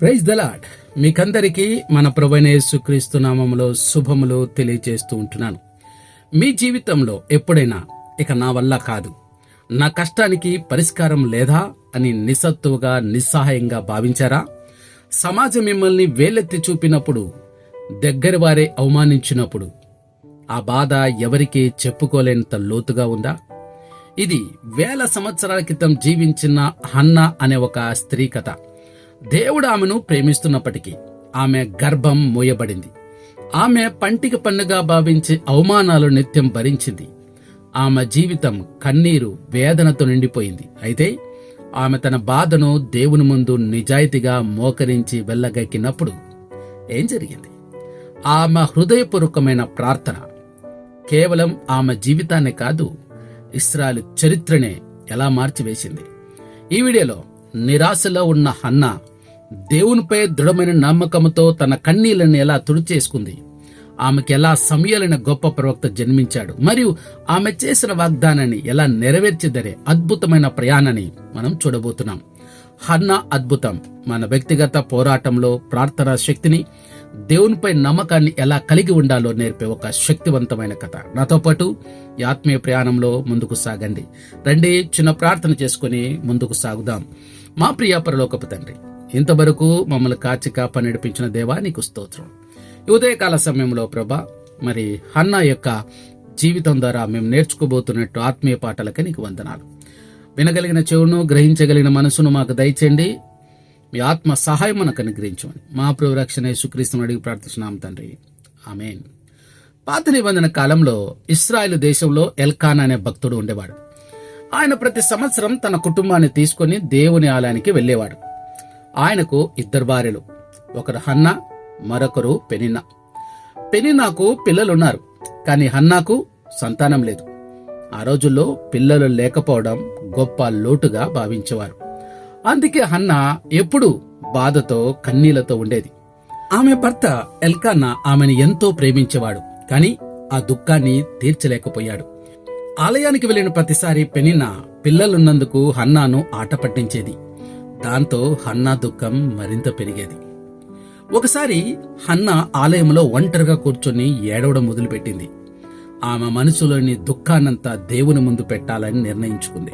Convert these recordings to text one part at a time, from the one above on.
Praise the Lord మీకందరికీ మన ప్రభనేసుక్రీస్తు నామములో శుభములు తెలియజేస్తూ ఉంటున్నాను. మీ జీవితంలో ఎప్పుడైనా ఇక నా వల్ల కాదు నా కష్టానికి పరిష్కారం లేదా అని నిస్సత్తువుగా నిస్సహాయంగా భావించారా? సమాజం మిమ్మల్ని వేలెత్తి చూపినప్పుడు దగ్గర వారే అవమానించినప్పుడు ఆ బాధ ఎవరికీ చెప్పుకోలేనంత లోతుగా ఉందా? ఇది వేల సంవత్సరాల క్రితం జీవించిన హన్న అనే ఒక స్త్రీ కథ. దేవుడు ఆమెను ప్రేమిస్తున్నప్పటికీ ఆమె గర్భం మూయబడింది. ఆమె పంటికి పన్నుగా భావించి అవమానాలు నిత్యం భరించింది. ఆమె జీవితం కన్నీరు వేదనతో నిండిపోయింది. అయితే ఆమె తన బాధను దేవుని ముందు నిజాయితీగా మోకరించి వెళ్ళగక్కినప్పుడు ఏం జరిగింది? ఆమె హృదయపూర్వకమైన ప్రార్థన కేవలం ఆమె జీవితాన్ని కాదు ఇస్రాయల్ చరిత్రనే ఎలా మార్చివేసింది? ఈ వీడియోలో నిరాశలో ఉన్న హన్న దేవునిపై దృఢమైన నమ్మకంతో తన కన్నీళ్ళను ఎలా తుడిచేసుకుంది? ఆమెకి ఎలా సమయాలైన గొప్ప ప్రవక్త జన్మించాడు? మరియు ఆమె చేసిన వాగ్దానాన్ని ఎలా నెరవేర్చిదనే అద్భుతమైన ప్రయాణాన్ని మనం చూడబోతున్నాం. హన్న అద్భుతం. మన వ్యక్తిగత పోరాటంలో ప్రార్థనా శక్తిని దేవునిపై నమ్మకాన్ని ఎలా కలిగి ఉండాలో నేర్పే ఒక శక్తివంతమైన కథ. నాతో పాటు ఈ ఆత్మీయ ప్రయాణంలో ముందుకు సాగండి. రండి చిన్న ప్రార్థన చేసుకుని ముందుకు సాగుదాం. మా ప్రియ పరలోకపు తండ్రి ఇంతవరకు మమ్మల్ని కాచి కాప నడిపించిన దేవా నీకు స్తోత్రం. ఉదయకాల సమయంలో ప్రభా మరి హన్న యొక్క జీవితం ద్వారా మేము నేర్చుకోబోతున్నట్టు ఆత్మీయ పాటలకి నీకు వందనాలు. వినగలిగిన చెవును గ్రహించగలిగిన మనసును మాకు దయచేయండి. మీ ఆత్మ సహాయం మనకు అనుగ్రహించమని మా ప్రభు రక్షణ యేసుక్రీస్తుని అడిగి ప్రార్థిస్తున్నాం తండ్రి. ఆమెన్. పాత నిబంధన కాలంలో ఇస్రాయల్ దేశంలో ఎల్కాన్ అనే భక్తుడు ఉండేవాడు. ఆయన ప్రతి సంవత్సరం తన కుటుంబాన్ని తీసుకొని దేవుని ఆలయానికి వెళ్ళేవాడు. ఆయనకు ఇద్దరు భార్యలు. ఒకరు హన్న మరొకరు పెనిన్నా. పెనిన్నాకు పిల్లలున్నారు కానీ హన్నాకు సంతానం లేదు. ఆ రోజుల్లో పిల్లలు లేకపోవడం గొప్ప లోటుగా భావించేవారు. అందుకే హన్న ఎప్పుడూ బాధతో కన్నీళ్ళతో ఉండేది. ఆమె భర్త ఎల్కాన్న ఆమెను ఎంతో ప్రేమించేవాడు కాని ఆ దుఃఖాన్ని తీర్చలేకపోయాడు. ఆలయానికి వెళ్ళిన ప్రతిసారి పెనిన్న పిల్లలున్నందుకు హన్నాను ఆట పట్టించేది. దాంతో హన్నా దుఃఖం మరింత పెరిగేది. ఒకసారి హన్న ఆలయంలో ఒంటరిగా కూర్చొని ఏడవడం మొదలుపెట్టింది. ఆమె మనసులోని దుఃఖాన్నంతా దేవుని ముందు పెట్టాలని నిర్ణయించుకుంది.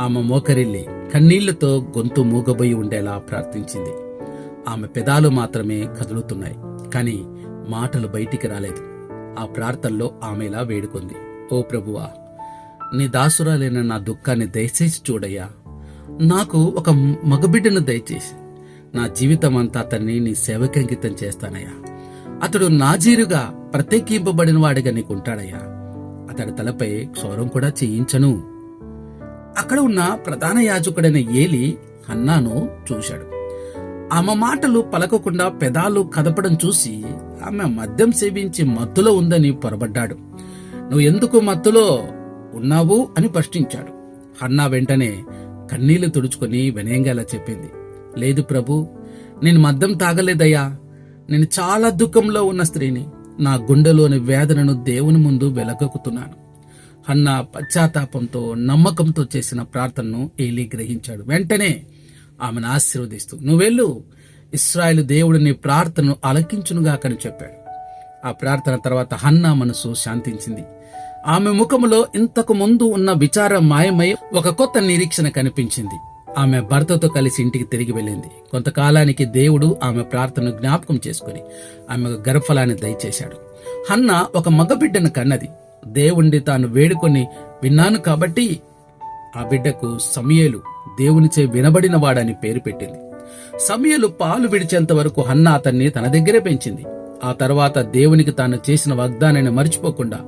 ఆమె మోకరిల్లి కన్నీళ్ళతో గొంతు మూగబోయి ఉండేలా ప్రార్థించింది. ఆమె పెదాలు మాత్రమే కదులుతున్నాయి కానీ మాటలు బయటికి రాలేదు. ఆ ప్రార్థనలో ఆమె ఇలా వేడుకుంది ఓ ప్రభువా నీ దాసురాలైన నా దుఃఖాన్ని దయచేసి చూడయ్యా. నాకు ఒక మగబిడ్డను దయచేసి. నా జీవితం అంతా అతన్ని నీ సేవకంకితం చేస్తానయ్యా. అతడు నాజీరుగా ప్రత్యేకింపబడిన వాడిగా నీకుంటాడయ్యా అతడి తలపై క్షౌరం కూడా చేయించను. అక్కడ ఉన్న ప్రధాన యాజకుడైన ఏలి హన్నాను చూశాడు. ఆమె మాటలు పలకకుండా పెదాలు కదపడం చూసి ఆమె మద్యం సేవించి మత్తులో ఉందని పొరబడ్డాడు. నువ్వు ఎందుకు మత్తులో ఉన్నావు? అని ప్రశ్నించాడు. హన్నా వెంటనే కన్నీళ్ళు తుడుచుకొని వినయంగా ఇలా చెప్పింది. లేదు ప్రభు నేను మద్యం తాగలేదయ్యా. నేను చాలా దుఃఖంలో ఉన్న స్త్రీని. నా గుండెలోని వేదనను దేవుని ముందు వెలగక్కుతున్నాను. అన్న పశ్చాత్తాపంతో నమ్మకంతో చేసిన ప్రార్థనను ఏలీ గ్రహించాడు. వెంటనే ఆమెను ఆశీర్వదిస్తూ నువ్వెళ్ళు. ఇస్రాయేల్ దేవుడు నీ ప్రార్థనను అలకించునుగాకని చెప్పాడు. ఆ ప్రార్థన తర్వాత హన్నా మనసు శాంతించింది. ఆమె ముఖములో ఇంతకు ముందు ఉన్న విచారం మాయమై ఒక కొత్త నిరీక్షణ కనిపించింది. ఆమె భర్తతో కలిసి ఇంటికి తిరిగి వెళ్ళింది. కొంతకాలానికి దేవుడు ఆమె ప్రార్థనను జ్ఞాపకం చేసుకుని ఆమె గర్భఫలాన్ని దయచేశాడు. హన్న ఒక మగబిడ్డను కన్నది. దేవుణ్ణి తాను వేడుకొని విన్నాను కాబట్టి ఆ బిడ్డకు సమయలు దేవునిచే వినబడిన వాడని పేరు పెట్టింది. సమయలు పాలు విడిచేంత వరకు హన్న అతన్ని తన దగ్గరే పెంచింది. ఆ తర్వాత దేవునికి తాను చేసిన వాగ్దానాన్ని మర్చిపోకుండా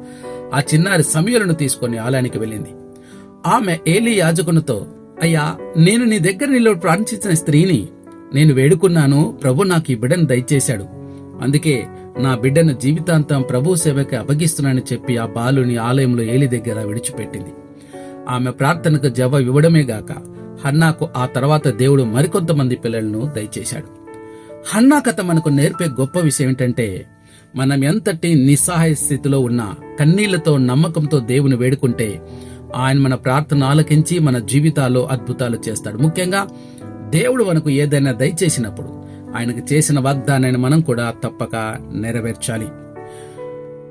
ఆ చిన్నారి సమయలను తీసుకొని ఆలయానికి వెళ్ళింది. ఆమె ఏలి యాజకునితో అయ్యా నేను నీ దగ్గర నిలబడి ప్రార్థించిన స్త్రీని నేను వేడుకున్నాను. ప్రభు నాకు ఈ బిడ్డను దయచేశాడు. అందుకే నా బిడ్డను జీవితాంతం ప్రభు సేవకి అప్పగిస్తున్నానని చెప్పి ఆ బాలుని ఆలయంలో ఏలి దగ్గర విడిచిపెట్టింది. ఆమె ప్రార్థనకు జవాబు ఇవ్వడమే గాక హన్నాకు ఆ తర్వాత దేవుడు మరికొంతమంది పిల్లలను దయచేశాడు. హన్నా కథ మనకు నేర్పే గొప్ప విషయం ఏంటంటే మనం ఎంతటి నిస్సహాయ స్థితిలో ఉన్నా కన్నీళ్ళతో నమ్మకంతో దేవుని వేడుకుంటే ఆయన మన ప్రార్థన ఆలకించి మన జీవితాల్లో అద్భుతాలు చేస్తాడు. ముఖ్యంగా దేవుడు మనకు ఏదైనా దయచేసినప్పుడు ఆయనకు చేసిన వాగ్దానాన్ని మనం కూడా తప్పక నెరవేర్చాలి.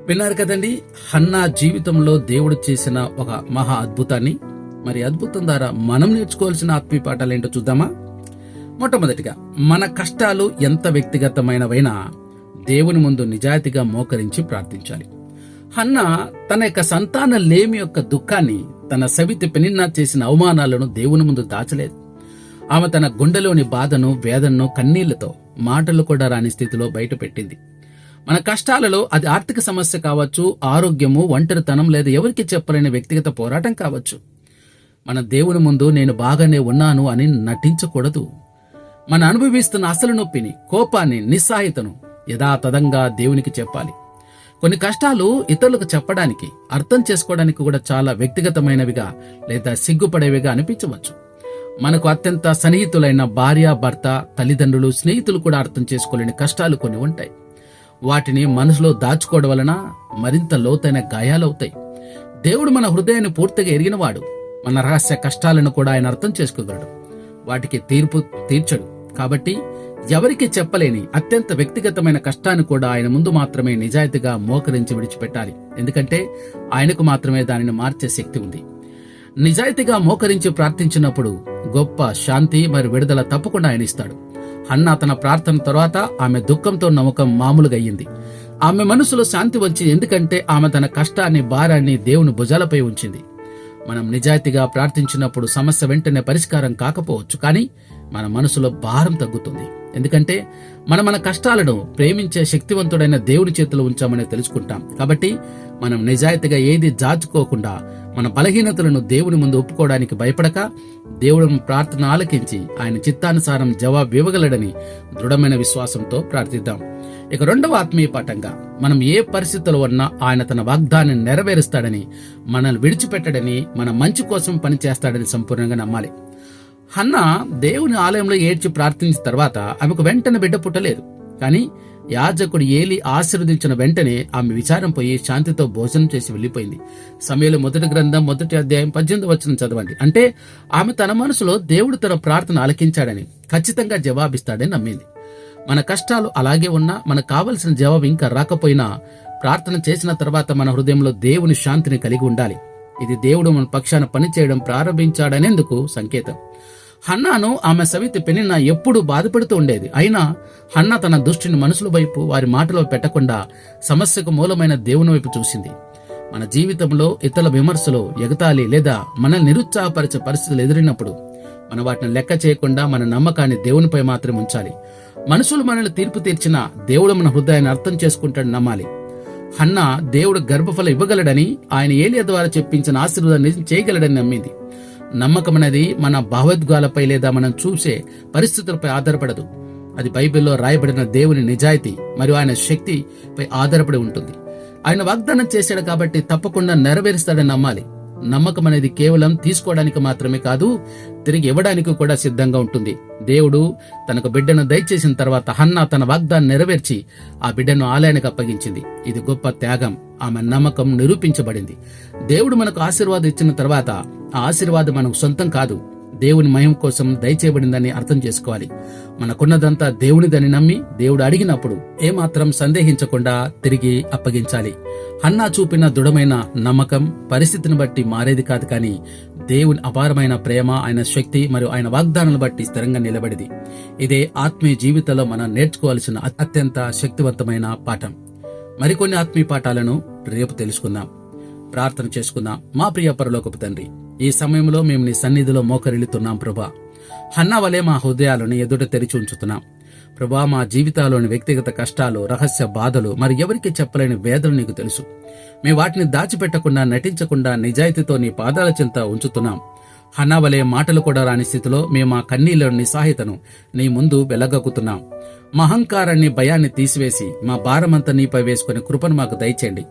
విన్నారు కదండి హన్నా జీవితంలో దేవుడు చేసిన ఒక మహా అద్భుతాన్ని. మరి అద్భుతం ద్వారా మనం నేర్చుకోవాల్సిన ఆత్మీయ పాఠాలు ఏంటో చూద్దామా? మొట్టమొదటిగా మన కష్టాలు ఎంత వ్యక్తిగతమైనవైనా దేవుని ముందు నిజాయితీగా మోకరించి ప్రార్థించాలి. హన్న తన యొక్క సంతాన లేమి యొక్క దుఃఖాన్ని తన సవితి పెనిన్నా చేసిన అవమానాలను దేవుని ముందు దాచలేదు. ఆమె తన గుండెలోని బాధను వేదనను కన్నీళ్ళతో మాటలు కూడా రాని స్థితిలో బయటపెట్టింది. మన కష్టాలలో అది ఆర్థిక సమస్య కావచ్చు ఆరోగ్యము ఒంటరితనం లేదా ఎవరికి చెప్పలేని వ్యక్తిగత పోరాటం కావచ్చు. మన దేవుని ముందు నేను బాగానే ఉన్నాను అని నటించకూడదు. మన అనుభవిస్తున్న అసలు నొప్పిని కోపాన్ని నిస్సాయితను యథాతథంగా దేవునికి చెప్పాలి. కొన్ని కష్టాలు ఇతరులకు చెప్పడానికి అర్థం చేసుకోవడానికి కూడా చాలా వ్యక్తిగతమైనవిగా లేదా సిగ్గుపడేవిగా అనిపించవచ్చు. మనకు అత్యంత సన్నిహితులైన భార్య భర్త తల్లిదండ్రులు స్నేహితులు కూడా అర్థం చేసుకోలేని కష్టాలు కొన్ని ఉంటాయి. వాటిని మనసులో దాచుకోవడం వలన మరింత లోతైన గాయాలవుతాయి దేవుడు మన హృదయాన్ని పూర్తిగా ఎరిగినవాడు. మన రహస్య కష్టాలను కూడా ఆయన అర్థం చేసుకోగలడు. వాటికి తీర్పు తీర్చడు. కాబట్టి ఎవరికి చెప్పలేని అత్యంత వ్యక్తిగతమైన కష్టాన్ని కూడా ఆయన ముందు మాత్రమే నిజాయితీగా మోకరించి విడిచిపెట్టాలి. ఎందుకంటే ఆయనకు మాత్రమే దానిని మార్చే శక్తి ఉంది. నిజాయితీగా మోకరించి ప్రార్థించినప్పుడు గొప్ప శాంతి మరి విడుదల తప్పకుండా ఆయన ఇస్తాడు. అన్న తన ప్రార్థన తర్వాత ఆమె దుఃఖంతో నమ్మకం మామూలుగా అయ్యింది. ఆమె మనసులో శాంతి వచ్చి ఎందుకంటే ఆమె తన కష్టాన్ని భారాన్ని దేవుని భుజాలపై ఉంచింది. మనం నిజాయితీగా ప్రార్థించినప్పుడు సమస్య వెంటనే పరిష్కారం కాకపోవచ్చు. కానీ మన మనసులో భారం తగ్గుతుంది. ఎందుకంటే మనం మన కష్టాలను ప్రేమించే శక్తివంతుడైన దేవుని చేతిలో ఉంచామని తెలుసుకుంటాం. కాబట్టి మనం నిజాయితీగా ఏది జాచుకోకుండా మన బలహీనతలను దేవుని ముందు ఒప్పుకోవడానికి భయపడక దేవుడు ప్రార్థన ఆలకించి ఆయన చిత్తానుసారం జవాబు ఇవ్వగలడని దృఢమైన విశ్వాసంతో ప్రార్థిద్దాం. ఇక రెండవ ఆత్మీయ పాఠంగా మనం ఏ పరిస్థితుల్లో ఉన్నా ఆయన తన వాగ్దాన్ని నెరవేరుస్తాడని మనల్ని విడిచిపెట్టడని మన మంచి కోసం పనిచేస్తాడని సంపూర్ణంగా నమ్మాలి. హన్న దేవుని ఆలయంలో ఏడ్చి ప్రార్థించిన తర్వాత ఆమెకు వెంటనే బిడ్డ పుట్టలేదు. కానీ యాజకుడు ఏలి ఆశీర్వదించిన వెంటనే ఆమె విచారం పోయి శాంతితో భోజనం చేసి వెళ్ళిపోయింది. సమయంలో మొదటి గ్రంథం మొదటి అధ్యాయం పద్దెనిమిది వచ్చిన చదవండి. అంటే ఆమె తన మనసులో దేవుడు తన ప్రార్థన ఆలకించాడని ఖచ్చితంగా జవాబిస్తాడని నమ్మింది. మన కష్టాలు అలాగే ఉన్నా మనకు కావలసిన జవాబు ఇంకా రాకపోయినా ప్రార్థన చేసిన తర్వాత మన హృదయంలో దేవుని శాంతిని కలిగి ఉండాలి. ఇది దేవుడు మన పక్షాన పనిచేయడం ప్రారంభించాడనేందుకు సంకేతం. హన్నాను ఆమె సవితి పెనిన్న ఎప్పుడూ బాధపడుతూ ఉండేది. అయినా హన్న తన దృష్టిని మనుషుల వైపు వారి మాటలో పెట్టకుండా సమస్యకు మూలమైన దేవుని వైపు చూసింది. మన జీవితంలో ఇతరుల విమర్శలు ఎగతాళి లేదా మనల్ని నిరుత్సాహపరిచే పరిస్థితులు ఎదురైనప్పుడు మనం వాటిని లెక్క చేయకుండా మన నమ్మకాన్ని దేవునిపై మాత్రమే ఉంచాలి. మనుషులు మనల్ని తీర్పు తీర్చిన దేవుడు మన హృదయాన్ని అర్థం చేసుకుంటాడని నమ్మాలి. హన్న దేవుడు గర్భఫలం ఇవ్వగలడని ఆయన ఏలియా ద్వారా చెప్పించిన ఆశీర్వాదాన్ని చేయగలడని నమ్మింది. నమ్మకం అనేది మన భావోద్గాలపై లేదా మనం చూసే పరిస్థితులపై ఆధారపడదు. అది బైబిల్లో రాయబడిన దేవుని నిజాయితీ మరియు ఆయన శక్తిపై ఆధారపడి ఉంటుంది. ఆయన వాగ్దానం చేశాడు కాబట్టి తప్పకుండా నెరవేరుస్తాడని నమ్మాలి. నమ్మకం అనేది కేవలం తీసుకోవడానికి మాత్రమే కాదు తిరిగి ఇవ్వడానికి కూడా సిద్ధంగా ఉంటుంది. దేవుడు తనకు బిడ్డను దయచేసిన తర్వాత హన్న తన వాగ్దాన్ని నెరవేర్చి ఆ బిడ్డను ఆలయానికి అప్పగించింది. ఇది గొప్ప త్యాగం. ఆమె నమ్మకం నిరూపించబడింది. దేవుడు మనకు ఆశీర్వాదం ఇచ్చిన తర్వాత ఆ ఆశీర్వాదం మనకు సొంతం కాదు. దేవుని మహిమ కోసం దయచేయబడిందని అర్థం చేసుకోవాలి. మనకున్నదంతా దేవునిదని నమ్మి దేవుడు అడిగినప్పుడు ఏమాత్రం సందేహించకుండా తిరిగి అప్పగించాలి. అన్నా చూపిన దృఢమైన నమ్మకం పరిస్థితిని బట్టి మారేది కాదు కానీ దేవుని అపారమైన ప్రేమ ఆయన శక్తి మరియు ఆయన వాగ్దానాలను బట్టి స్థిరంగా నిలబడింది. ఇదే ఆత్మీయ జీవితంలో మనం నేర్చుకోవాల్సిన అత్యంత శక్తివంతమైన పాఠం. మరికొన్ని ఆత్మీయ పాఠాలను రేపు తెలుసుకుందాం. ప్రార్థన చేసుకుందాం. మా ప్రియ పరలోకపు తండ్రి ఈ సమయంలో మేము నీ సన్నిధిలో మోకరిల్లుతున్నాం ప్రభా. హన్నా వలె మా హృదయాలను ఎదుట తెరిచి ఉంచుతున్నాం. ప్రభా మా జీవితాల్లోని వ్యక్తిగత కష్టాలు రహస్య బాధలు మరి ఎవరికి చెప్పలేని వేదలు నీకు తెలుసు. మేము వాటిని దాచిపెట్టకుండా నటించకుండా నిజాయితీతో నీ పాదాల చింత ఉంచుతున్నాం. హన్నా వలె మాటలు కూడా రాని స్థితిలో మేము మా కన్నీళ్ళ నిస్సాహితను నీ ముందు వెలగక్కుతున్నాం మా అహంకారాన్ని భయాన్ని తీసివేసి మా భారమంతా నీపై వేసుకుని కృపను మాకు దయచేయండి.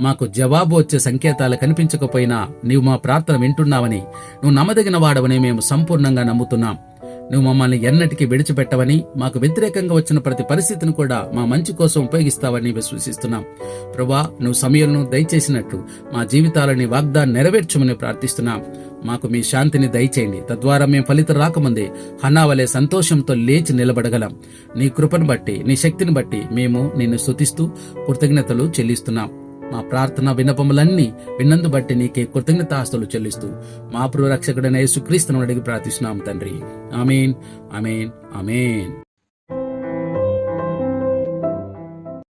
మాకు జవాబు వచ్చే సంకేతాలు కనిపించకపోయినా నీవు మా ప్రార్థన వింటున్నావని నువ్వు నమ్మదగిన వాడవని మేము సంపూర్ణంగా నమ్ముతున్నాం. నువ్వు మమ్మల్ని ఎన్నటికీ విడిచిపెట్టవని మాకు వ్యతిరేకంగా వచ్చిన ప్రతి పరిస్థితిని కూడా మా మంచి కోసం ఉపయోగిస్తావని విశ్వసిస్తున్నాం. ప్రభా నువ్వు సమయంలో దయచేసినట్లు మా జీవితాలని వాగ్దాన్ని నెరవేర్చమని ప్రార్థిస్తున్నాం. మాకు మీ శాంతిని దయచేయండి. తద్వారా మేము ఫలితం రాకముందే హనావలే సంతోషంతో లేచి నిలబడగలం. నీ కృపను బట్టి నీ శక్తిని బట్టి మేము నిన్ను స్థుతిస్తూ కృతజ్ఞతలు చెల్లిస్తున్నాం. మా ప్రార్థన విన్నపములన్నీ విన్నందు బట్టి నీకే కృతజ్ఞతాస్తులు చెల్లిస్తూ మా ప్రియ యేసుక్రీస్తును అడిగి ప్రార్థిస్తున్నాం తండ్రి. ఆమెన్ ఆమెన్ ఆమెన్.